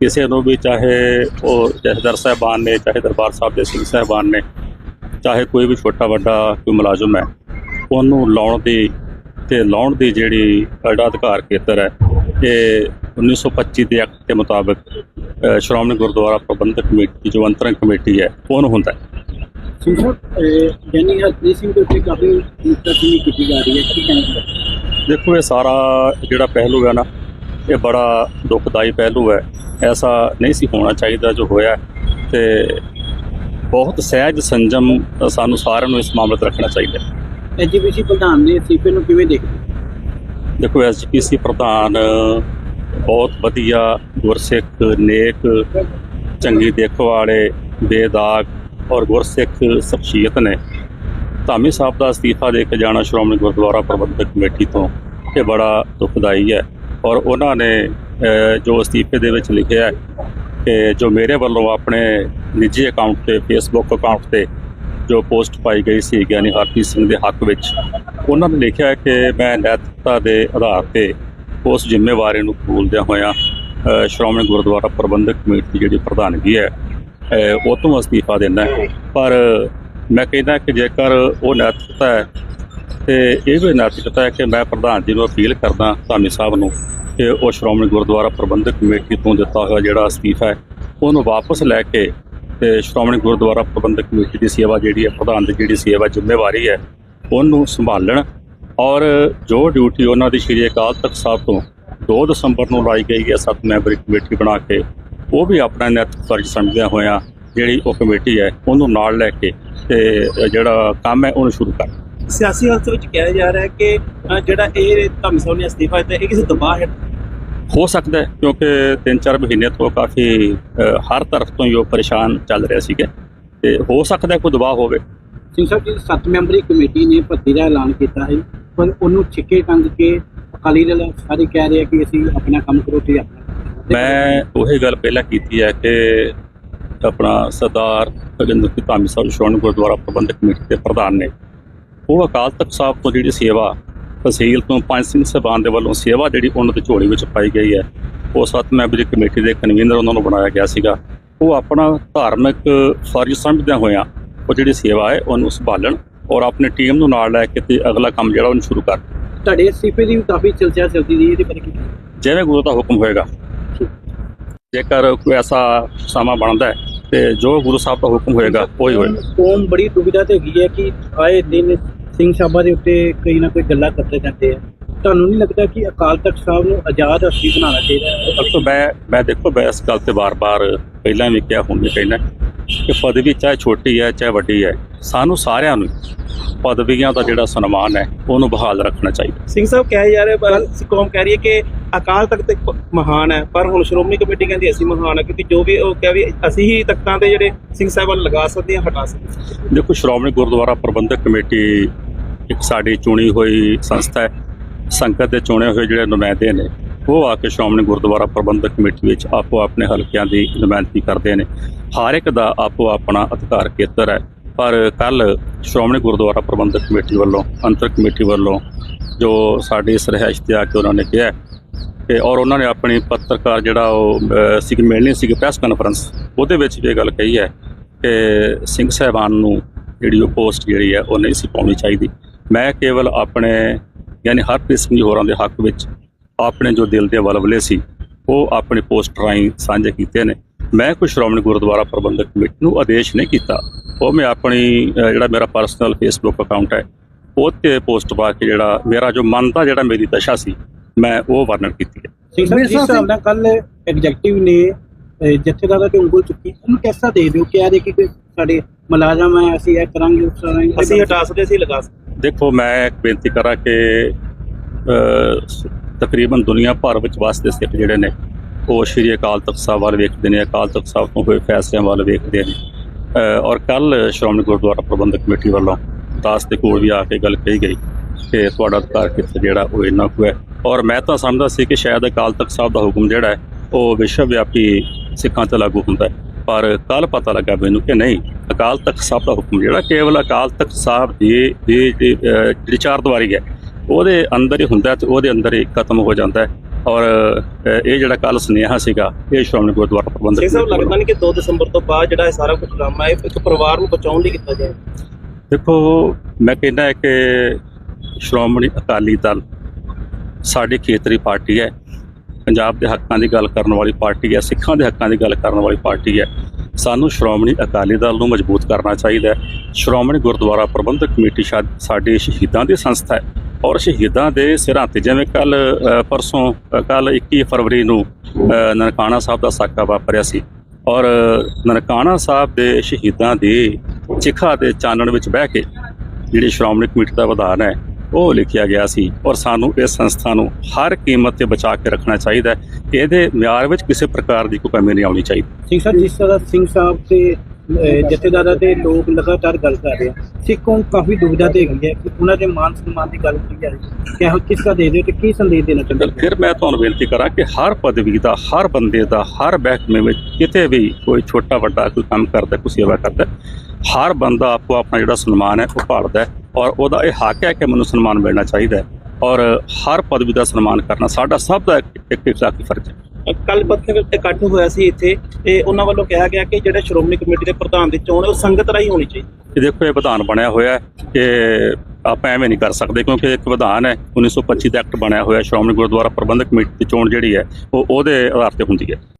ਕਿਸੇ ਨੂੰ ਵੀ ਚਾਹੇ ਉਹ ਜਥੇਦਾਰ ਸਾਹਿਬਾਨ ਨੇ ਚਾਹੇ ਦਰਬਾਰ ਸਾਹਿਬ ਦੇ ਸਿੰਘ ਸਾਹਿਬਾਨ ਨੇ ਚਾਹੇ ਕੋਈ ਵੀ ਛੋਟਾ ਵੱਡਾ ਕੋਈ ਮੁਲਾਜ਼ਮ ਹੈ ਉਹਨੂੰ ਲਾਉਣ ਦੀ ਤੇ ਲਾਉਣ ਦੀ ਜਿਹੜੀ ਜਿਹੜਾ ਅਧਿਕਾਰ ਖੇਤਰ ਹੈ ਇਹ 1925 ਦੇ ਐਕਟ ਦੇ ਮੁਤਾਬਕ ਸ਼੍ਰੋਮਣੀ ਗੁਰਦੁਆਰਾ ਪ੍ਰਬੰਧਕ ਕਮੇਟੀ ਜੋ ਅੰਤਰੰਗ ਕਮੇਟੀ ਹੈ ਉਹਨੂੰ ਹੁੰਦਾ ਹੈ। ਸਿੰਘ ਸਾਹਿਬ ਜੈਨੀ ਹਰਪ੍ਰੀਤ ਸਿੰਘ ਦੇ ਉੱਤੇ ਕਾਫੀ ਮੁਕਤਸਰੀ ਕੀਤੀ ਜਾ ਰਹੀ ਹੈ ਕੀ ਕਹਿਣਾ ਦੇਖੋ ਇਹ ਸਾਰਾ ਜਿਹੜਾ ਪਹਿਲੂ ਹੈ ਨਾ ਇਹ ਬੜਾ ਦੁਖਦਾਈ ਪਹਿਲੂ ਹੈ। ਐਸਾ ਨਹੀਂ ਸੀ ਹੋਣਾ ਚਾਹੀਦਾ ਜੋ ਹੋਇਆ ਤੇ ਬਹੁਤ ਸਹਿਜ ਸੰਜਮ ਸਾਨੂੰ ਸਾਰਿਆਂ ਨੂੰ ਇਸ ਮਾਮਲੇ 'ਤੇ ਰੱਖਣਾ ਚਾਹੀਦਾ ਹੈ। ਐਜੀਪੀਸੀ ਪ੍ਰਧਾਨ ਨੇ ਸੀਪੇ ਨੂੰ ਕਿਵੇਂ ਦੇਖਦੇ ਦੇਖੋ ਐਸਜੀਪੀਸੀ ਪ੍ਰਧਾਨ ਬਹੁਤ ਵਧੀਆ ਗੁਰਸਿੱਖ ਨੇਕ ਚੰਗੀ ਦੇਖ ਵਾਲੇ ਬੇਦਾਗ ਔਰ ਗੁਰਸਿੱਖ ਸ਼ਖਸੀਅਤ ਨੇ। ਧਾਮੀ ਸਾਹਿਬ ਦਾ ਅਸਤੀਫਾ ਦੇ ਕੇ ਜਾਣਾ ਸ਼੍ਰੋਮਣੀ ਗੁਰਦੁਆਰਾ ਪ੍ਰਬੰਧਕ ਕਮੇਟੀ ਤੋਂ ਇਹ ਬੜਾ ਦੁਖਦਾਈ ਹੈ। ਔਰ ਉਹਨਾਂ ਨੇ ਜੋ ਅਸਤੀਫੇ ਦੇ ਵਿੱਚ ਲਿਖਿਆ ਹੈ ਕਿ ਜੋ ਮੇਰੇ ਵੱਲੋਂ ਆਪਣੇ ਨਿੱਜੀ ਅਕਾਊਂਟ ਤੇ ਫੇਸਬੁੱਕ ਅਕਾਊਂਟ ਤੇ ਜੋ ਪੋਸਟ ਪਾਈ ਗਈ ਸੀ ਗਿਆਨੀ ਹਰਪ੍ਰੀਤ ਸਿੰਘ ਦੇ ਹੱਕ ਵਿੱਚ, ਉਹਨਾਂ ਨੇ ਲਿਖਿਆ ਕਿ ਮੈਂ ਨੈਤਿਕਤਾ ਦੇ ਆਧਾਰ ਤੇ ਉਸ ਜ਼ਿੰਮੇਵਾਰੀ ਨੂੰ ਕਬੂਲਦਿਆਂ ਹੋਇਆਂ ਸ਼੍ਰੋਮਣੀ ਗੁਰਦੁਆਰਾ ਪ੍ਰਬੰਧਕ ਕਮੇਟੀ ਦੀ ਜਿਹੜੀ ਪ੍ਰਧਾਨਗੀ ਹੈ ਉਹ ਤੋਂ ਅਸਤੀਫਾ ਦੇਣਾ ਪਰ ਮੈਂ ਕਹਿੰਦਾ ਕਿ ਜੇਕਰ ਉਹ ਨੈਤਿਕਤਾ ਹੈ, ਤੇ ਇਹ ਵੀ ਨੈਤਿਕਤਾ ਹੈ ਕਿ ਮੈਂ ਪ੍ਰਧਾਨ ਜੀ ਨੂੰ ਅਪੀਲ ਕਰਦਾ, ਧਾਮੀ ਸਾਹਿਬ ਨੂੰ ਕਿ ਉਹ ਸ਼੍ਰੋਮਣੀ ਗੁਰਦੁਆਰਾ ਪ੍ਰਬੰਧਕ ਕਮੇਟੀ ਤੋਂ ਦਿੱਤਾ ਹੋਇਆ ਜਿਹੜਾ ਅਸਤੀਫਾ ਹੈ, ਉਹਨੂੰ ਵਾਪਸ ਲੈ ਕੇ ਤੇ ਸ਼੍ਰੋਮਣੀ ਗੁਰਦੁਆਰਾ ਪ੍ਰਬੰਧਕ ਕਮੇਟੀ ਦੀ ਸੇਵਾ ਜਿਹੜੀ ਹੈ, ਪ੍ਰਧਾਨ ਦੀ ਜਿਹੜੀ ਸੇਵਾ ਜ਼ਿੰਮੇਵਾਰੀ ਹੈ, ਉਹਨੂੰ ਸੰਭਾਲਣ ਔਰ ਜੋ ਡਿਊਟੀ ਉਹਨਾਂ ਦੀ ਸ਼੍ਰੀ ਅਕਾਲ ਤਖਤ ਸਾਹਿਬ ਤੋਂ 2 ਦਸੰਬਰ ਨੂੰ ਲਾਈ ਗਈ ਹੈ, ਸੱਤ ਮੈਂਬਰੀ ਕਮੇਟੀ ਬਣਾ ਕੇ, ਉਹ ਵੀ ਆਪਣਾ ਨੈਤਿਕ ਫਰਜ਼ ਸਮਝਦਿਆਂ ਹੋਇਆਂ ਜਿਹੜੀ ਉਹ ਕਮੇਟੀ ਹੈ, ਉਹਨੂੰ ਨਾਲ ਲੈ ਕੇ ਤੇ ਜਿਹੜਾ ਕੰਮ ਹੈ, ਉਹਨੂੰ ਸ਼ੁਰੂ ਕਰ ਸਿਆਸੀ ਹਾਲਤ ਵਿੱਚ ਕਿਹਾ ਜਾ ਰਿਹਾ ਹੈ ਕਿ ਅ, ਜਿਹੜਾ ਇਹ ਧਰਮ ਸਾਹਿਬ ਨੇ ਅਸਤੀਫਾ ਦਿੱਤਾ ਇਹ ਕਿਸੇ ਦਬਾਅ ਹੈ? ਹੋ ਸਕਦਾ ਹੈ ਕਿਉਂਕਿ 3-4 ਮਹੀਨੇ ਤੋਂ ਕਾਫੀ ਅ, ਹਰ ਤਰਫ ਤੋਂ ਹੀ ਉਹ ਪਰੇਸ਼ਾਨ ਚੱਲ ਰਿਹਾ ਸੀਗਾ। ਤੇ ਹੋ ਸਕਦਾ ਹੈ ਕੋਈ ਦਬਾਅ ਹੋਵੇ। ਸਿੰਘ ਸਾਹਿਬ ਜੀ ਸੱਤ ਮੈਂਬਰੀ ਕਮੇਟੀ ਨੇ ਭਰਤੀ ਦਾ ਐਲਾਨ ਕੀਤਾ ਹੈ ਪਰ ਉਹਨੂੰ ਛਿੱਕੇ ਟੰਗ ਕੇ ਅਕਾਲੀ ਦਲ ਸਾਰੇ ਕਹਿ ਰਹੇ ਆ ਕਿ ਅਸੀਂ ਆਪਣਾ ਕੰਮ ਕਰੋ ਤੇ ਆਪਣਾ ਮੈਂ ਉਹੀ ਗੱਲ ਪਹਿਲਾਂ ਕੀਤੀ ਹੈ ਕਿ ਆਪਣਾ ਸਰਦਾਰ ਰਜਿੰਦਰ ਸਿੰਘ ਧਾਮੀ ਸਾਹਿਬ ਸ਼੍ਰੋਮਣੀ ਗੁਰਦੁਆਰਾ ਪ੍ਰਬੰਧਕ ਕਮੇਟੀ ਦੇ ਪ੍ਰਧਾਨ ਨੇ ਉਹ ਅਕਾਲ ਤਖਤ ਸਾਹਿਬ ਤੋਂ ਜਿਹੜੀ ਸੇਵਾ ਤਹਿਸੀਲ ਤੋਂ ਪੰਜ ਸਿੰਘ ਸਾਹਿਬਾਨ ਦੇ ਵੱਲੋਂ ਸੇਵਾ ਜਿਹੜੀ ਉਹਨਾਂ ਦੀ ਝੋਲੀ ਵਿੱਚ ਪਾਈ ਗਈ ਹੈ ਉਹ ਸੱਤ ਮੈਂਬਰੀ ਕਮੇਟੀ ਦੇ ਕਨਵੀਨਰ ਉਹਨਾਂ ਨੂੰ ਬਣਾਇਆ ਗਿਆ ਸੀਗਾ। ਉਹ ਆਪਣਾ ਧਾਰਮਿਕ ਫਰਜ਼ ਸਮਝਦਿਆਂ ਹੋਇਆਂ ਉਹ ਜਿਹੜੀ ਸੇਵਾ ਹੈ ਉਹਨੂੰ ਸੰਭਾਲਣ ਔਰ ਆਪਣੀ ਟੀਮ ਨੂੰ ਨਾਲ ਲੈ ਕੇ ਤੇ ਅਗਲਾ ਕੰਮ ਜਿਹੜਾ ਉਹਨੂੰ ਸ਼ੁਰੂ ਕਰ ਤੁਹਾਡੇ ਅਸਤੀਫੇ ਦੀ ਵੀ ਕਾਫੀ ਚਰਚਾ ਚੱਲਦੀ ਰਹੀ ਇਹਦੇ ਬਾਰੇ ਕੀ ਜਿਵੇਂ ਗੁਰੂ ਦਾ ਹੁਕਮ ਹੋਏਗਾ। ਜੇਕਰ ਕੋਈ ਐਸਾ ਸਮਾਂ ਬਣਦਾ ਹੈ ਤੇ ਜੋ ਗੁਰੂ ਸਾਹਿਬ ਦਾ ਹੁਕਮ ਹੋਏਗਾ ਉਹ ਹੀ ਹੋਏਗਾ। ਕੌਮ ਬੜੀ ਦੁਬਿਧਾ ਤੇ ਹੈਗੀ ਹੈ ਕਿ ਆਏ ਦਿਨ ਸਿੰਘ ਸਾਹਿਬਾਂ ਦੇ ਉੱਤੇ ਕਈ ਨਾ ਕੋਈ ਗੱਲਾਂ ਕਰਦੇ ਜਾਂਦੇ ਆ। ਤੁਹਾਨੂੰ ਨਹੀਂ ਲੱਗਦਾ ਕਿ ਅਕਾਲ ਤਖਤ ਸਾਹਿਬ ਨੂੰ ਆਜ਼ਾਦ ਹਸਤੀ ਬਣਾਉਣਾ ਚਾਹੀਦਾ ਹੈ? ਪਰ ਤੋਂ ਮੈਂ ਮੈਂ ਦੇਖੋ, ਮੈਂ ਇਸ ਗੱਲ ਤੇ ਬਾਰ-ਬਾਰ ਪਹਿਲਾਂ ਵੀ ਕਿਹਾ, ਹੁਣ ਵੀ ਕਹਿਣਾ ਕਿ ਪਦਵੀ ਚਾਹੇ ਛੋਟੀ ਹੈ, ਚਾਹੇ ਵੱਡੀ ਹੈ, ਸਾਨੂੰ ਸਾਰਿਆਂ ਨੂੰ ਪਦਵੀਆਂ ਦਾ ਜਿਹੜਾ ਸਨਮਾਨ ਹੈ ਉਹਨੂੰ ਬਹਾਲ ਰੱਖਣਾ ਚਾਹੀਦਾ ਸਿੰਘ ਸਾਹਿਬ ਕਹਿ ਜਾ ਰਹੇ ਪਰ ਕੌਮ ਕਹਿ ਰਹੀ ਹੈ ਕਿ ਅਕਾਲ ਤਖਤ ਇੱਕ ਮਹਾਨ ਹੈ ਪਰ ਹੁਣ ਸ਼੍ਰੋਮਣੀ ਕਮੇਟੀ ਕਹਿੰਦੀ ਅਸੀਂ ਮਹਾਨ ਹੈ ਕਿਉਂਕਿ ਜੋ ਵੀ ਉਹ ਕਹਿ ਵੀ ਅਸੀਂ ਹੀ ਤਖਤਾਂ ਤੇ ਜਿਹੜੇ ਸਿੰਘ ਸਾਹਿਬਾਨ ਲਗਾ ਸਕਦੇ ਹਾਂ ਹਟਾ ਸਕਦੇ ਹਾਂ। ਦੇਖੋ ਸ਼੍ਰੋਮਣੀ ਗੁਰਦੁਆਰਾ ਪ੍ਰਬੰਧਕ ਕਮੇਟੀ ਇੱਕ ਸਾਡੀ ਚੁਣੀ ਹੋਈ ਸੰਸਥਾ ਹੈ ਸੰਗਤ ਦੇ ਚੁਣੇ ਹੋਏ ਜਿਹੜੇ ਨੁਮਾਇੰਦੇ ਨੇ ਉਹ ਆ ਕੇ ਸ਼੍ਰੋਮਣੀ ਗੁਰਦੁਆਰਾ ਪ੍ਰਬੰਧਕ ਕਮੇਟੀ ਵਿੱਚ ਆਪੋ ਆਪਣੇ ਹਲਕਿਆਂ ਦੀ ਨੁਮਾਇੰਦਗੀ ਕਰਦੇ ਨੇ ਹਰ ਇੱਕ ਦਾ ਆਪੋ ਆਪਣਾ ਅਧਿਕਾਰ ਖੇਤਰ ਹੈ ਪਰ ਕੱਲ ਸ਼੍ਰੋਮਣੀ ਗੁਰਦੁਆਰਾ ਪ੍ਰਬੰਧਕ ਕਮੇਟੀ ਵੱਲੋਂ ਅੰਤਰ ਕਮੇਟੀ ਵੱਲੋਂ ਜੋ ਸਾਡੀ ਇਸ ਰਿਹਾਇਸ਼ ਤੇ ਆ ਕੇ ਉਹਨਾਂ ਨੇ ਕਿਹਾ ਕਿ ਔਰ ਉਹਨਾਂ ਨੇ ਆਪਣੀ ਪੱਤਰਕਾਰ ਜਿਹੜਾ ਉਹ ਅਹ, ਮਿਲਣੀ ਸੀ ਪ੍ਰੈਸ ਕਾਨਫਰੰਸ ਉਹਦੇ ਵਿੱਚ ਵੀ ਇਹ ਗੱਲ ਕਹੀ ਹੈ ਕਿ ਸਿੰਘ ਸਾਹਿਬਾਨ ਨੂੰ ਜਿਹੜੀ ਉਹ ਪੋਸਟ ਜਿਹੜੀ ਹੈ ਉਹ ਨਹੀਂ ਸੀ ਪਾਉਣੀ ਚਾਹੀਦੀ। ਮੈਂ ਕੇਵਲ ਆਪਣੇ ਯਾਨੀ ਹਰਪ੍ਰੀਤ ਸਿੰਘ ਜੀ ਹੋਰਾਂ ਦੇ ਹੱਕ ਵਿੱਚ ਆਪਣੇ ਜੋ ਦਿਲ ਦੇ ਵਲਵਲੇ ਸੀ ਉਹ ਆਪਣੇ ਪੋਸਟ ਰਾਹੀਂ ਸਾਂਝੇ ਕੀਤੇ ਨੇ। ਮੈਂ ਕੋਈ ਸ਼੍ਰੋਮਣੀ ਗੁਰਦੁਆਰਾ ਪ੍ਰਬੰਧਕ ਕਮੇਟੀ ਨੂੰ ਆਦੇਸ਼ ਨਹੀਂ ਕੀਤਾ। ਉਹ ਮੈਂ ਆਪਣੀ ਜਿਹੜਾ ਮੇਰਾ ਪਰਸਨਲ ਫੇਸਬੁੱਕ ਅਕਾਊਂਟ ਹੈ ਉਹ ਤੇ ਪੋਸਟ ਪਾ ਕੇ ਜਿਹੜਾ ਮੇਰਾ ਜੋ ਮਨ ਦਾ ਜਿਹੜਾ ਮੇਰੀ ਦਸ਼ਾ ਸੀ ਮੈਂ ਉਹ ਵਰਣਨ ਕੀਤੀ ਹੈ। ਸਿੰਘ ਸਾਹਿਬ ਜਿਸ ਹਿਸਾਬ ਨਾਲ ਕੱਲ ਐਗਜ਼ੈਕਟਿਵ ਨੇ ਅਹ, ਜਥੇਦਾਰਾਂ ਤੇ ਉਂਗਲ ਚੁੱਕੀ ਉਹਨੂੰ ਕਿਸਾ ਦੇ ਦਿਓ ਕਿ ਆ ਦੇ ਕਿ ਸਾਡੇ ਮੁਲਾਜ਼ਮ ਹੈ ਅਸੀਂ ਇਹ ਕਰਾਂਗੇ ਉਸ ਕਰਾਂਗੇ ਅਸੀਂ ਹਟਾ ਸਕਦੇ ਅਸੀਂ ਲਗਾ ਸਕਦੇ ਦੇਖੋ ਮੈਂ ਇੱਕ ਬੇਨਤੀ ਕਰਾਂ ਕਿ ਤਕਰੀਬਨ ਦੁਨੀਆ ਭਰ ਵਿੱਚ ਵਸਦੇ ਸਿੱਖ ਜਿਹੜੇ ਨੇ ਉਹ ਸ਼੍ਰੀ ਅਕਾਲ ਤਖਤ ਸਾਹਿਬ ਵੱਲ ਵੇਖਦੇ ਨੇ ਅਕਾਲ ਤਖਤ ਸਾਹਿਬ ਤੋਂ ਹੋਏ ਫੈਸਲਿਆਂ ਵੱਲ ਵੇਖਦੇ ਨੇ। ਔਰ ਕੱਲ ਸ਼੍ਰੋਮਣੀ ਗੁਰਦੁਆਰਾ ਪ੍ਰਬੰਧਕ ਕਮੇਟੀ ਵੱਲੋਂ ਦਾਸ ਦੇ ਕੋਲ ਵੀ ਆ ਕੇ ਗੱਲ ਕਹੀ ਗਈ ਕਿ ਤੁਹਾਡਾ ਅਧਿਕਾਰ ਕਿੱਥੇ ਜਿਹੜਾ ਉਹ ਇੰਨਾ ਕੁ ਹੈ। ਔਰ ਮੈਂ ਤਾਂ ਸਮਝਦਾ ਸੀ ਕਿ ਸ਼ਾਇਦ ਅਕਾਲ ਤਖਤ ਸਾਹਿਬ ਦਾ ਹੁਕਮ ਜਿਹੜਾ ਹੈ, ਉਹ ਵਿਸ਼ਵ ਵਿਆਪੀ ਸਿੱਖਾਂ ਤੇ ਲਾਗੂ ਹੁੰਦਾ ਹੈ। ਪਰ ਕੱਲ ਪਤਾ ਲੱਗਾ ਮੈਨੂੰ ਕਿ ਨਹੀਂ, ਅਕਾਲ ਤਖਤ ਸਾਹਿਬ ਦਾ ਹੁਕਮ ਜਿਹੜਾ ਕੇਵਲ ਅਕਾਲ ਤਖਤ ਸਾਹਿਬ ਦੀ ਜਿਹੜੀ ਚਾਰ ਦੀਵਾਰੀ ਹੈ, ਉਹਦੇ ਅੰਦਰ ਹੀ ਹੁੰਦਾ ਹੈ ਤੇ ਉਹਦੇ ਅੰਦਰ ਹੀ ਖਤਮ ਹੋ ਜਾਂਦਾ ਹੈ। ਔਰ ਇਹ ਜਿਹੜਾ ਕੱਲ ਸੁਨੇਹਾ ਸੀਗਾ ਇਹ ਸ਼੍ਰੋਮਣੀ ਗੁਰਦੁਆਰਾ ਪ੍ਰਬੰਧਕ ਸਿੰਘ ਸਾਹਿਬ। ਲੱਗਦਾ ਨਹੀਂ ਕਿ 2 ਦਸੰਬਰ ਤੋਂ ਬਾਅਦ ਜਿਹੜਾ ਇਹ ਸਾਰਾ ਕੁਝ ਹੈ ਇਹ ਇੱਕ ਪਰਿਵਾਰ ਨੂੰ ਬਚਾਉਣ ਲਈ ਕੀਤਾ ਜਾਏ? ਦੇਖੋ ਮੈਂ ਕਹਿੰਦਾ ਕਿ ਸ਼੍ਰੋਮਣੀ ਅਕਾਲੀ ਦਲ ਸਾਡੀ ਖੇਤਰੀ ਪਾਰਟੀ ਹੈ ਪੰਜਾਬ ਦੇ ਹੱਕਾਂ ਦੀ ਗੱਲ ਕਰਨ ਵਾਲੀ ਪਾਰਟੀ ਹੈ ਸਿੱਖਾਂ ਦੇ ਹੱਕਾਂ ਦੀ ਗੱਲ ਕਰਨ ਵਾਲੀ ਪਾਰਟੀ ਹੈ। ਸਾਨੂੰ ਸ਼੍ਰੋਮਣੀ ਅਕਾਲੀ ਦਲ ਨੂੰ ਮਜ਼ਬੂਤ ਕਰਨਾ ਚਾਹੀਦਾ ਹੈ। ਸ਼੍ਰੋਮਣੀ ਗੁਰਦੁਆਰਾ ਪ੍ਰਬੰਧਕ ਕਮੇਟੀ ਸਾਡੇ ਸ਼ਹੀਦਾਂ ਦੀ ਸੰਸਥਾ ਹੈ। ਔਰ ਸ਼ਹੀਦਾਂ ਦੇ ਸਿਰਾਂ ਤੇ, ਜਿਵੇਂ ਕੱਲ ਪਰਸੋਂ ਕੱਲ 21 ਫਰਵਰੀ ਨੂੰ ਨਨਕਾਣਾ ਸਾਹਿਬ ਦਾ ਸਾਕਾ ਵਾਪਰਿਆ ਸੀ। ਔਰ ਨਨਕਾਣਾ ਸਾਹਿਬ ਦੇ ਸ਼ਹੀਦਾਂ ਦੀ ਚਿਖਾ ਦੇ ਚਾਨਣ ਵਿੱਚ ਬਹਿ ਕੇ ਜਿਹੜੀ ਸ਼੍ਰੋਮਣੀ ਕਮੇਟੀ ਦਾ ਵਿਧਾਨ ਹੈ, ਉਹ ਲਿਖਿਆ ਗਿਆ ਸੀ। ਔਰ ਸਾਨੂੰ ਇਸ ਸੰਸਥਾ ਨੂੰ ਹਰ ਕੀਮਤ ਤੇ ਬਚਾ ਕੇ ਰੱਖਣਾ ਚਾਹੀਦਾ ਹੈ। ਇਹਦੇ ਮਿਆਰ ਵਿੱਚ ਕਿਸੇ ਪ੍ਰਕਾਰ ਦੀ ਕੋਈ ਕਮੀ ਨਹੀਂ ਆਉਣੀ ਚਾਹੀਦੀ। ਸਿੰਘ ਸਾਹਿਬ ਜਿਸ ਤਰ੍ਹਾਂ ਸਿੰਘ ਸਾਹਿਬ ਤੇ ਜਥੇਦਾਰਾਂ ਦੇ ਲੋਕ ਲਗਾਤਾਰ ਗੱਲ ਕਰ ਰਹੇ ਆ। ਸਿੱਖ ਕੌਮ ਕਾਫੀ ਦੁਵਿਧਾ ਤੇ ਹੈਗੀ ਹੈ ਕਿ ਉਹਨਾਂ ਦੇ ਮਾਨ ਸਨਮਾਨ ਦੀ ਗੱਲ ਕੀਤੀ ਜਾਵੇ ਰਹੀ ਕਿਸ ਤਰ੍ਹਾਂ ਦੇ ਰਹੇ ਤੇ ਕੀ ਸੰਦੇਸ਼ ਦੇਣਾ ਚਾਹੁੰਦੇ ਫਿਰ ਮੈਂ ਤੁਹਾਨੂੰ ਬੇਨਤੀ ਕਰਾਂ ਕਿ ਹਰ ਪਦਵੀ ਦਾ, ਹਰ ਬੰਦੇ ਦਾ, ਹਰ ਮਹਿਕਮੇ ਵਿੱਚ ਕਿਤੇ ਵੀ ਕੋਈ ਛੋਟਾ ਵੱਡਾ ਕੋਈ ਕੰਮ ਕਰਦਾ, ਕੋਈ ਸੇਵਾ ਕਰਦਾ, ਹਰ ਬੰਦਾ ਆਪੋ ਆਪਣਾ ਜਿਹੜਾ ਸਨਮਾਨ ਹੈ ਉਹ ਭਾਲਦਾ ਔਰ ਉਹਦਾ ਇਹ ਹੱਕ ਹੈ ਕਿ ਮੈਨੂੰ ਸਨਮਾਨ ਮਿਲਣਾ ਚਾਹੀਦਾ ਔਰ ਹਰ ਪਦਵੀ ਦਾ ਸਨਮਾਨ ਕਰਨਾ ਸਾਡਾ ਸਭ ਦਾ ਇੱਕ ਇੱਕ ਇਖਲਾਕੀ ਫਰਜ਼ ਹੈ। ਕੱਲ ਪੱਤਰਕਾਰ ਇਕੱਠ ਹੋਇਆ ਸੀ ਇੱਥੇ ਤੇ ਉਹਨਾਂ ਵੱਲੋਂ ਕਿਹਾ ਗਿਆ ਕਿ ਜਿਹੜੇ ਸ਼੍ਰੋਮਣੀ ਕਮੇਟੀ ਦੇ ਪ੍ਰਧਾਨ ਦੀ ਚੋਣ ਹੈ ਉਹ ਸੰਗਤ ਰਾਹੀਂ ਹੋਣੀ ਚਾਹੀਦੀ। ਇਹ ਦੇਖੋ, ਇਹ ਵਿਧਾਨ ਬਣਿਆ ਹੋਇਆ ਹੈ ਕਿ ਆਪਾਂ ਐਵੇਂ ਨਹੀਂ ਕਰ ਸਕਦੇ ਕਿਉਂਕਿ ਇੱਕ ਵਿਧਾਨ ਹੈ 1925 ਦਾ ਐਕਟ ਬਣਿਆ ਹੋਇਆ, ਸ਼੍ਰੋਮਣੀ ਗੁਰਦੁਆਰਾ ਪ੍ਰਬੰਧਕ ਕਮੇਟੀ ਦੀ ਚੋਣ ਜਿਹੜੀ ਹੈ, ਉਹ ਉਹਦੇ ਆਧਾਰ ਤੇ ਹੁੰਦੀ ਹੈ।